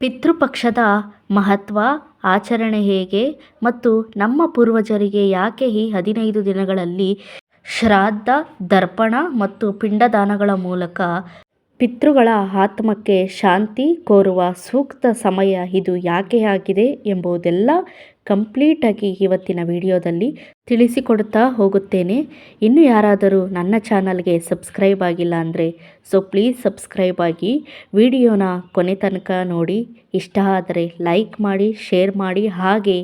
ಪಿತೃಪಕ್ಷದ ಮಹತ್ವ, ಆಚರಣೆ ಹೇಗೆ ಮತ್ತು ನಮ್ಮ ಪೂರ್ವಜರಿಗೆ ಯಾಕೆ ಈ ಹದಿನೈದು ದಿನಗಳಲ್ಲಿ ಶ್ರಾದ್ದ, ದರ್ಪಣ ಮತ್ತು ಪಿಂಡದಾನಗಳ ಮೂಲಕ ಪಿತೃಗಳ ಆತ್ಮಕ್ಕೆ ಶಾಂತಿ ಕೋರುವ ಸೂಕ್ತ ಸಮಯ ಇದು ಯಾಕೆ ಆಗಿದೆ ಎಂಬುದೆಲ್ಲ ಕಂಪ್ಲೀಟಾಗಿ ಇವತ್ತಿನ ವಿಡಿಯೋದಲ್ಲಿ ತಿಳಿಸಿಕೊಡ್ತಾ ಹೋಗುತ್ತೇನೆ. ಇನ್ನು ಯಾರಾದರೂ ನನ್ನ ಚಾನಲ್ಗೆ ಸಬ್ಸ್ಕ್ರೈಬ್ ಆಗಿಲ್ಲ ಅಂದರೆ, ಸೊ ಪ್ಲೀಸ್ ಸಬ್ಸ್ಕ್ರೈಬ್ ಆಗಿ ವಿಡಿಯೋನ ಕೊನೆ ತನಕ ನೋಡಿ. ಇಷ್ಟ ಆದರೆ ಲೈಕ್ ಮಾಡಿ, ಶೇರ್ ಮಾಡಿ, ಹಾಗೆ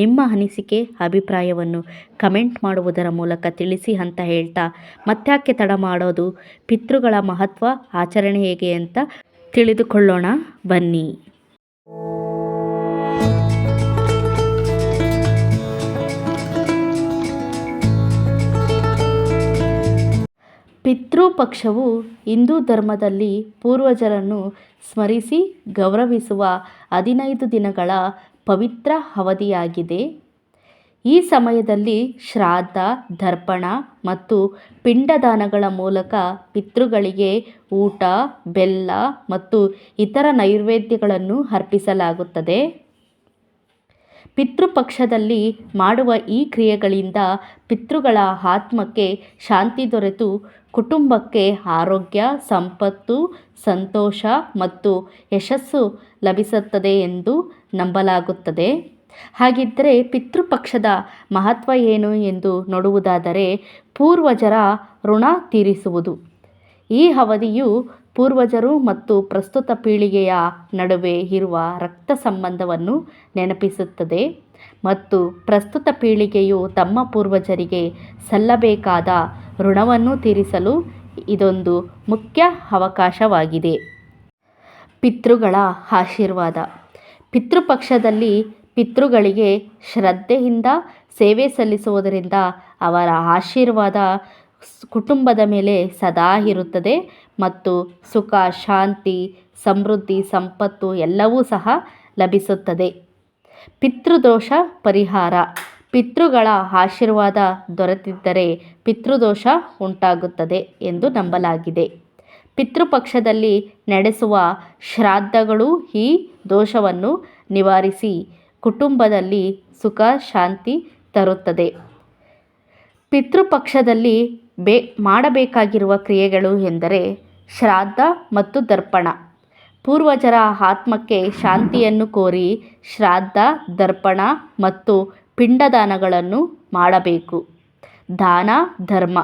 ನಿಮ್ಮ ಅನಿಸಿಕೆ, ಅಭಿಪ್ರಾಯವನ್ನು ಕಮೆಂಟ್ ಮಾಡುವುದರ ಮೂಲಕ ತಿಳಿಸಿ ಅಂತ ಹೇಳ್ತಾ, ಮತ್ತ್ಯಾಕೆ ತಡ ಮಾಡೋದು? ಪಿತೃಗಳ ಮಹತ್ವ, ಆಚರಣೆ ಹೇಗೆ ಅಂತ ತಿಳಿದುಕೊಳ್ಳೋಣ. ಬನ್ನಿ. ಪಿತೃಪಕ್ಷವು ಹಿಂದೂ ಧರ್ಮದಲ್ಲಿ ಪೂರ್ವಜರನ್ನು ಸ್ಮರಿಸಿ ಗೌರವಿಸುವ ಹದಿನೈದು ದಿನಗಳ ಪವಿತ್ರ ಅವಧಿಯಾಗಿದೆ. ಈ ಸಮಯದಲ್ಲಿ ಶ್ರಾದ್ದ, ದರ್ಪಣ ಮತ್ತು ಪಿಂಡದಾನಗಳ ಮೂಲಕ ಪಿತೃಗಳಿಗೆ ಊಟ, ಬೆಲ್ಲ ಮತ್ತು ಇತರ ನೈವೇದ್ಯಗಳನ್ನು ಅರ್ಪಿಸಲಾಗುತ್ತದೆ. ಪಿತೃಪಕ್ಷದಲ್ಲಿ ಮಾಡುವ ಈ ಕ್ರಿಯೆಗಳಿಂದ ಪಿತೃಗಳ ಆತ್ಮಕ್ಕೆ ಶಾಂತಿ ದೊರೆತು ಕುಟುಂಬಕ್ಕೆ ಆರೋಗ್ಯ, ಸಂಪತ್ತು, ಸಂತೋಷ ಮತ್ತು ಯಶಸ್ಸು ಲಭಿಸುತ್ತದೆ ಎಂದು ನಂಬಲಾಗುತ್ತದೆ. ಹಾಗಿದ್ದರೆ ಪಿತೃಪಕ್ಷದ ಮಹತ್ವ ಏನು ಎಂದು ನೋಡುವುದಾದರೆ, ಪೂರ್ವಜರ ಋಣ ತೀರಿಸುವುದು. ಈ ಅವಧಿಯು ಪೂರ್ವಜರು ಮತ್ತು ಪ್ರಸ್ತುತ ಪೀಳಿಗೆಯ ನಡುವೆ ಇರುವ ರಕ್ತ ಸಂಬಂಧವನ್ನು ನೆನಪಿಸುತ್ತದೆ ಮತ್ತು ಪ್ರಸ್ತುತ ಪೀಳಿಗೆಯು ತಮ್ಮ ಪೂರ್ವಜರಿಗೆ ಸಲ್ಲಬೇಕಾದ ಋಣವನ್ನು ತೀರಿಸಲು ಇದೊಂದು ಮುಖ್ಯ ಅವಕಾಶವಾಗಿದೆ. ಪಿತೃಗಳ ಆಶೀರ್ವಾದ. ಪಿತೃಪಕ್ಷದಲ್ಲಿ ಪಿತೃಗಳಿಗೆ ಶ್ರದ್ಧೆಯಿಂದ ಸೇವೆ ಸಲ್ಲಿಸುವುದರಿಂದ ಅವರ ಆಶೀರ್ವಾದ ಕುಟುಂಬದ ಮೇಲೆ ಸದಾ ಇರುತ್ತದೆ. ಮತ್ತು ಸುಖ, ಶಾಂತಿ, ಸಮೃದ್ಧಿ, ಸಂಪತ್ತು ಎಲ್ಲವೂ ಸಹ ಲಭಿಸುತ್ತದೆ. ಪಿತೃದೋಷ ಪರಿಹಾರ. ಪಿತೃಗಳ ಆಶೀರ್ವಾದ ದೊರೆತಿದ್ದರೆ ಪಿತೃದೋಷ ಉಂಟಾಗುತ್ತದೆ ಎಂದು ನಂಬಲಾಗಿದೆ. ಪಿತೃಪಕ್ಷದಲ್ಲಿ ನಡೆಸುವ ಶ್ರಾದ್ದಗಳು ಈ ದೋಷವನ್ನು ನಿವಾರಿಸಿ ಕುಟುಂಬದಲ್ಲಿ ಸುಖ, ಶಾಂತಿ ತರುತ್ತದೆ. ಪಿತೃಪಕ್ಷದಲ್ಲಿ ಬೇ, ಮಾಡಬೇಕಾಗಿರುವ ಕ್ರಿಯೆಗಳು ಎಂದರೆ ಶ್ರಾದ್ದ ಮತ್ತು ದರ್ಪಣ. ಪೂರ್ವಜರ ಆತ್ಮಕ್ಕೆ ಶಾಂತಿಯನ್ನು ಕೋರಿ ಶ್ರಾದ್ದ, ದರ್ಪಣ ಮತ್ತು ಪಿಂಡದಾನಗಳನ್ನು ಮಾಡಬೇಕು. ದಾನ, ಧರ್ಮ.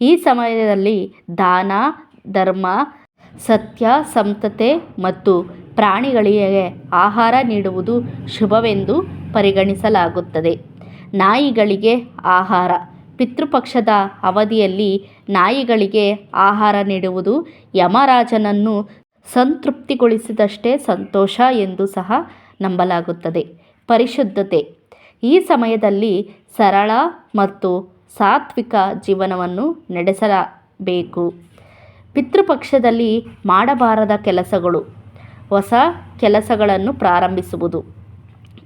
ಈ ಸಮಯದಲ್ಲಿ ದಾನ, ಧರ್ಮ, ಸತ್ಯ, ಸಂತತೆ ಮತ್ತು ಪ್ರಾಣಿಗಳಿಗೆ ಆಹಾರ ನೀಡುವುದು ಶುಭವೆಂದು ಪರಿಗಣಿಸಲಾಗುತ್ತದೆ. ನಾಯಿಗಳಿಗೆ ಆಹಾರ. ಪಿತೃಪಕ್ಷದ ಅವಧಿಯಲ್ಲಿ ನಾಯಿಗಳಿಗೆ ಆಹಾರ ನೀಡುವುದು ಯಮರಾಜನನ್ನು ಸಂತೃಪ್ತಿಗೊಳಿಸಿದಷ್ಟೇ ಸಂತೋಷ ಎಂದು ಸಹ ನಂಬಲಾಗುತ್ತದೆ. ಪರಿಶುದ್ಧತೆ. ಈ ಸಮಯದಲ್ಲಿ ಸರಳ ಮತ್ತು ಸಾತ್ವಿಕ ಜೀವನವನ್ನು ನಡೆಸಲಬೇಕು ಪಿತೃಪಕ್ಷದಲ್ಲಿ ಮಾಡಬಾರದ ಕೆಲಸಗಳು. ಹೊಸ ಕೆಲಸಗಳನ್ನು ಪ್ರಾರಂಭಿಸುವುದು.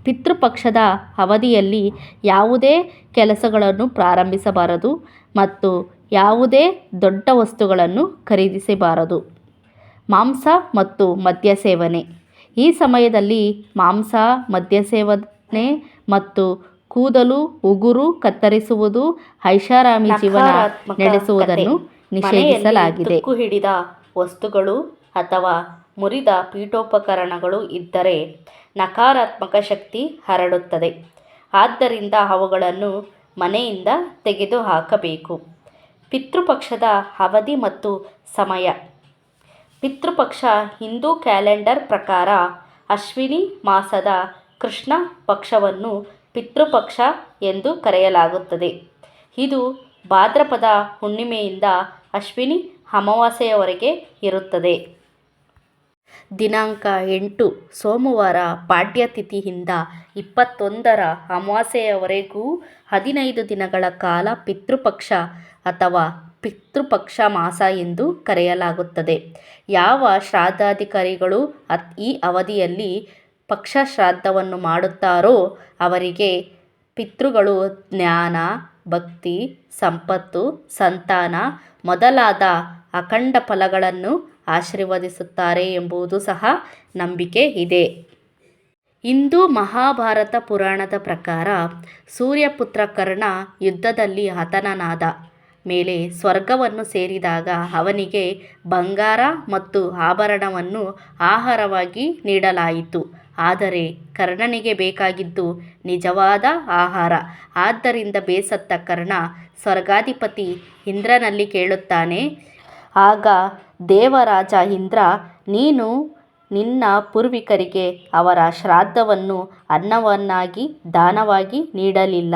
ಪಿತೃಪಕ್ಷದ ಅವಧಿಯಲ್ಲಿ ಯಾವುದೇ ಕೆಲಸಗಳನ್ನು ಪ್ರಾರಂಭಿಸಬಾರದು ಮತ್ತು ಯಾವುದೇ ದೊಡ್ಡ ವಸ್ತುಗಳನ್ನು ಖರೀದಿಸಬಾರದು. ಮಾಂಸ ಮತ್ತು ಮದ್ಯ ಸೇವನೆ. ಈ ಸಮಯದಲ್ಲಿ ಮಾಂಸ ಮದ್ಯ ಸೇವನೆ ಮತ್ತು ಕೂದಲು ಉಗುರು ಕತ್ತರಿಸುವುದು ಐಷಾರಾಮಿ ಜೀವನ ನಡೆಸುವುದನ್ನು ನಿಷೇಧಿಸಲಾಗಿದೆ. ಹಿಡಿದ ವಸ್ತುಗಳು ಅಥವಾ ಮುರಿದ ಪೀಠೋಪಕರಣಗಳು ಇದ್ದರೆ ನಕಾರಾತ್ಮಕ ಶಕ್ತಿ ಹರಡುತ್ತದೆ. ಆದ್ದರಿಂದ ಅವುಗಳನ್ನು ಮನೆಯಿಂದ ತೆಗೆದುಹಾಕಬೇಕು. ಪಿತೃಪಕ್ಷದ ಅವಧಿ ಮತ್ತು ಸಮಯ. ಪಿತೃಪಕ್ಷ ಹಿಂದೂ ಕ್ಯಾಲೆಂಡರ್ ಪ್ರಕಾರ ಅಶ್ವಿನಿ ಮಾಸದ ಕೃಷ್ಣ ಪಕ್ಷವನ್ನು ಪಿತೃಪಕ್ಷ ಎಂದು ಕರೆಯಲಾಗುತ್ತದೆ. ಇದು ಭಾದ್ರಪದ ಹುಣ್ಣಿಮೆಯಿಂದ ಅಶ್ವಿನಿ ಅಮಾವಾಸ್ಯೆಯವರೆಗೆ ಇರುತ್ತದೆ. ದಿನಾಂಕ ಎಂಟು, ಸೋಮವಾರ ಪಾಡ್ಯತಿಥಿಯಿಂದ ಇಪ್ಪತ್ತೊಂದರ ಅಮಾವಾಸ್ಯೆಯವರೆಗೂ ಹದಿನೈದು ದಿನಗಳ ಕಾಲ ಪಿತೃಪಕ್ಷ ಅಥವಾ ಪಿತೃಪಕ್ಷ ಮಾಸ ಎಂದು ಕರೆಯಲಾಗುತ್ತದೆ. ಯಾವ ಶ್ರಾದ್ದಾಧಿಕಾರಿಗಳು ಈ ಅವಧಿಯಲ್ಲಿ ಪಕ್ಷ ಶ್ರಾದ್ದವನ್ನು ಮಾಡುತ್ತಾರೋ ಅವರಿಗೆ ಪಿತೃಗಳು ಜ್ಞಾನ, ಭಕ್ತಿ, ಸಂಪತ್ತು, ಸಂತಾನ ಮೊದಲಾದ ಅಖಂಡ ಫಲಗಳನ್ನು ಆಶೀರ್ವದಿಸುತ್ತಾರೆ ಎಂಬುದು ಸಹ ನಂಬಿಕೆ ಇದೆ. ಇಂದು ಮಹಾಭಾರತ ಪುರಾಣದ ಪ್ರಕಾರ ಸೂರ್ಯಪುತ್ರ ಕರ್ಣ ಯುದ್ಧದಲ್ಲಿ ಹತನನಾದ. ಮೇಲೆ ಸ್ವರ್ಗವನ್ನು ಸೇರಿದಾಗ ಅವನಿಗೆ ಬಂಗಾರ ಮತ್ತು ಆಭರಣವನ್ನು ಆಹಾರವಾಗಿ ನೀಡಲಾಯಿತು. ಆದರೆ ಕರ್ಣನಿಗೆ ಬೇಕಾಗಿದ್ದು ನಿಜವಾದ ಆಹಾರ. ಆದ್ದರಿಂದ ಬೇಸತ್ತ ಕರ್ಣ, ಸ್ವರ್ಗಾಧಿಪತಿ, ಇಂದ್ರನಲ್ಲಿ ಕೇಳುತ್ತಾನೆ. ಆಗ ದೇವರಾಜ ಇಂದ್ರ, ನೀನು ನಿನ್ನ ಪೂರ್ವಿಕರಿಗೆ ಅವರ ಶ್ರಾದ್ದವನ್ನು ಅನ್ನವನ್ನಾಗಿ, ದಾನವಾಗಿ ನೀಡಲಿಲ್ಲ.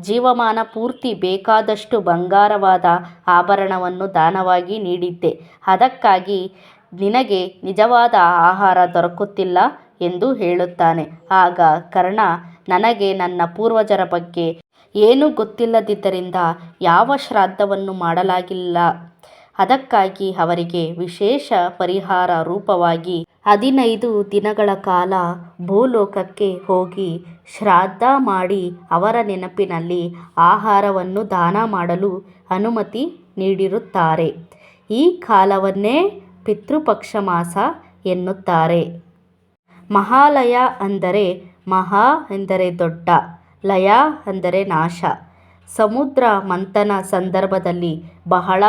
ಜೀವಮಾನ ಪೂರ್ತಿ ಬೇಕಾದಷ್ಟು ಬಂಗಾರವಾದ ಆಭರಣವನ್ನು ದಾನವಾಗಿ ನೀಡಿದ್ದೆ. ಅದಕ್ಕಾಗಿ ನಿನಗೆ ನಿಜವಾದ ಆಹಾರ ದೊರಕುತ್ತಿಲ್ಲ ಎಂದು ಹೇಳುತ್ತಾನೆ. ಆಗ ಕರ್ಣ, ನನಗೆ ನನ್ನ ಪೂರ್ವಜರ ಬಗ್ಗೆ ಏನೂ ಗೊತ್ತಿಲ್ಲದಿದ್ದರಿಂದ ಯಾವ ಶ್ರಾದ್ದವನ್ನು ಮಾಡಲಾಗಿಲ್ಲ. ಅದಕ್ಕಾಗಿ ಅವರಿಗೆ ವಿಶೇಷ ಪರಿಹಾರ ರೂಪವಾಗಿ ಹದಿನೈದು ದಿನಗಳ ಕಾಲ ಭೂಲೋಕಕ್ಕೆ ಹೋಗಿ ಶ್ರಾದ್ದ ಮಾಡಿ ಅವರ ನೆನಪಿನಲ್ಲಿ ಆಹಾರವನ್ನು ದಾನ ಮಾಡಲು ಅನುಮತಿ ನೀಡಿರುತ್ತಾರೆ. ಈ ಕಾಲವನ್ನೇ ಪಿತೃಪಕ್ಷ ಮಾಸ ಎನ್ನುತ್ತಾರೆ. ಮಹಾಲಯ ಅಂದರೆ ಮಹಾ ಎಂದರೆ ದೊಡ್ಡ, ಲಯ ಅಂದರೆ ನಾಶ. ಸಮುದ್ರ ಮಂಥನ ಸಂದರ್ಭದಲ್ಲಿ ಬಹಳ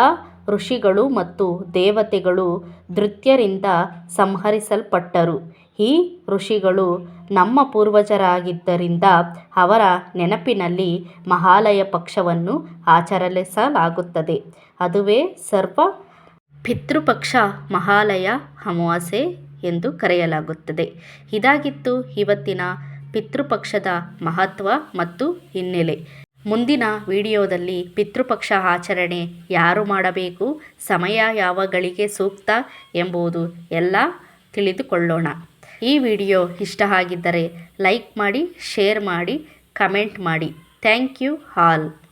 ಋಷಿಗಳು ಮತ್ತು ದೇವತೆಗಳು ನೃತ್ಯರಿಂದ ಸಂಹರಿಸಲ್ಪಟ್ಟರು. ಈ ಋಷಿಗಳು ನಮ್ಮ ಪೂರ್ವಜರಾಗಿದ್ದರಿಂದ ಅವರ ನೆನಪಿನಲ್ಲಿ ಮಹಾಲಯ ಪಕ್ಷವನ್ನು ಆಚರಿಸಲಾಗುತ್ತದೆ. ಅದುವೇ ಸರ್ವ ಪಿತೃಪಕ್ಷ ಮಹಾಲಯ ಅಮಾವಾಸ್ಯೆ ಎಂದು ಕರೆಯಲಾಗುತ್ತದೆ. ಇದಾಗಿತ್ತು ಇವತ್ತಿನ ಪಿತೃಪಕ್ಷದ ಮಹತ್ವ ಮತ್ತು ಹಿನ್ನೆಲೆ. ಮುಂದಿನ ವಿಡಿಯೋದಲ್ಲಿ ಪಿತೃಪಕ್ಷ ಆಚರಣೆ ಯಾರು ಮಾಡಬೇಕು, ಸಮಯ ಯಾವ ಗಳಿಗೆ ಸೂಕ್ತ ಎಂಬುದು ಎಲ್ಲ ತಿಳಿದುಕೊಳ್ಳೋಣ. ಈ ವಿಡಿಯೋ ಇಷ್ಟ ಆಗಿದ್ದರೆ ಲೈಕ್ ಮಾಡಿ, ಶೇರ್ ಮಾಡಿ, ಕಮೆಂಟ್ ಮಾಡಿ. Thank you all.